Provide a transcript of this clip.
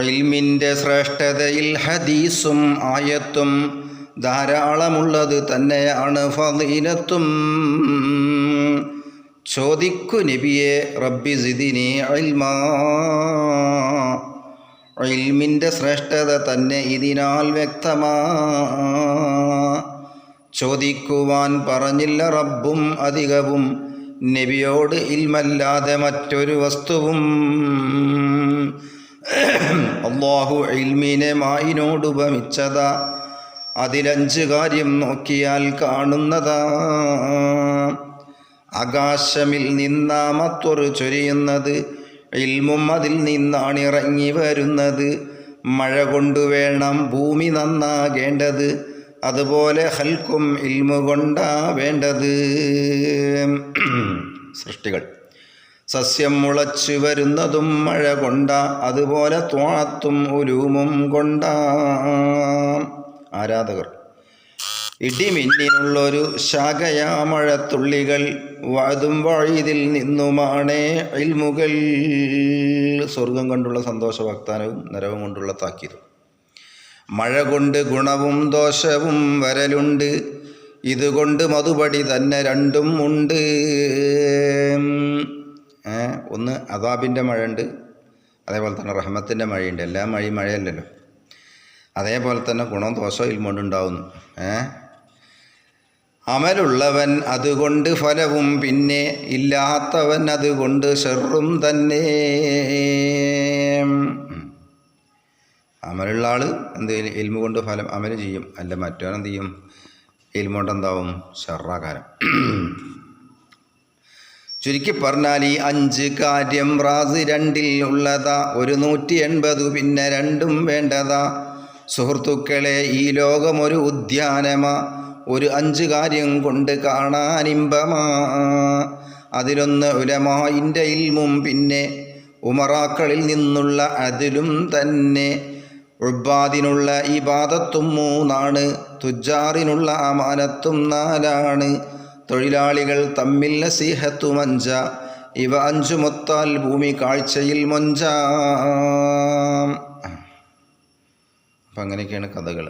ഇൽമിന്റെ ശ്രേഷ്ഠതയിൽ ഹദീസും ആയത്തും ധാരാളമുള്ളത് തന്നെയാണ് ഫലീനത്തും ചോദിക്കു നബിയെ റബ്ബി സിദിനി ഇൽമാ. ഇൽമിന്റെ ശ്രേഷ്ഠത തന്നെ ഇതിനാൽ വ്യക്തമാ. ചോദിക്കുവാൻ പറഞ്ഞില്ല റബ്ബും അധികവും നബിയോട് ഇൽമല്ലാതെ മറ്റൊരു വസ്തുവും. അള്ളാഹു ഇൽമിനെ മായിനോട് ഉപമിച്ചതാ അതിലഞ്ച് കാര്യം നോക്കിയാൽ കാണുന്നതാ. ആകാശമിൽ നിന്നാമത്തൊരു ചൊരിയുന്നത് ഇൽമും അതിൽ നിന്നാണ് ഇറങ്ങി വരുന്നത്. മഴ കൊണ്ടുവേണം ഭൂമി നന്നാകേണ്ടത് അതുപോലെ ഹൽക്കും ഇൽമു കൊണ്ടാ വേണ്ടത്. സൃഷ്ടികൾ. സസ്യം മുളച്ചു വരുന്നതും മഴ കൊണ്ട അതുപോലെ ത്വാത്തും ഉലൂമും കൊണ്ട. ആരാധകർ. ഇടിമിന്നിനുള്ളൊരു ശാഖയാ മഴത്തുള്ളികൾ വഴുതും വഴിതിൽ നിന്നുമാണേ ഇൽമുകൾ സ്വർഗം കൊണ്ടുള്ള സന്തോഷ വാഗ്ദാനവും നരവും കൊണ്ടുള്ള താക്കീതും. മഴ കൊണ്ട് ഗുണവും ദോഷവും വരലുണ്ട്. ഇതുകൊണ്ട് മതുപടി തന്നെ രണ്ടും ഉണ്ട്. ഒന്ന് അതാബിന്റെ മഴയുണ്ട് അതേപോലെ തന്നെ റഹ്മത്തിന്റെ മഴയുണ്ട്. എല്ലാ മഴയും മഴയല്ലല്ലോ. അതേപോലെ തന്നെ ഗുണവും ദോഷവും ഇൽമുണ്ടുണ്ടാവുന്നു ഏ? അമലുള്ളവൻ അതുകൊണ്ട് ഫലവും പിന്നെ ഇല്ലാത്തവൻ അതുകൊണ്ട് ഷെറും തന്നെ. അമലുള്ള ആൾ എന്ത് എൽമ കൊണ്ട് ഫലം അമൽ ചെയ്യും. അല്ല മറ്റവൻ എന്ത് ചെയ്യും? ഇൽമ എന്താവും ഷെറാകാരം. ചുരുക്കി പറഞ്ഞാൽ ഈ അഞ്ച് കാര്യം റാസ് രണ്ടിൽ ഉള്ളതാ ഒരു നൂറ്റി എൺപത് പിന്നെ രണ്ടും വേണ്ടതാ. സുഹൃത്തുക്കളെ ഈ ലോകം ഒരു ഉദ്യാനമാ ഒരു അഞ്ച് കാര്യം കൊണ്ട് കാണാനിമ്പമാ. അതിലൊന്ന് ഉലമാ ഇന്റെ ഇൽമും പിന്നെ ഉമറാക്കളിൽ നിന്നുള്ള അതിലും തന്നെ. ഉൾബാദിനുള്ള ബാധത്തും മൂന്നാണ് തുജാറിനുള്ള അമാനത്തും നാലാണ്. തൊഴിലാളികൾ തമ്മിൽ നസീഹത്തു മഞ്ച. ഇവ അഞ്ചു മൊത്താൽ ഭൂമി കാഴ്ചയിൽ മൊഞ്ച. അപ്പം അങ്ങനെയൊക്കെയാണ് കഥകൾ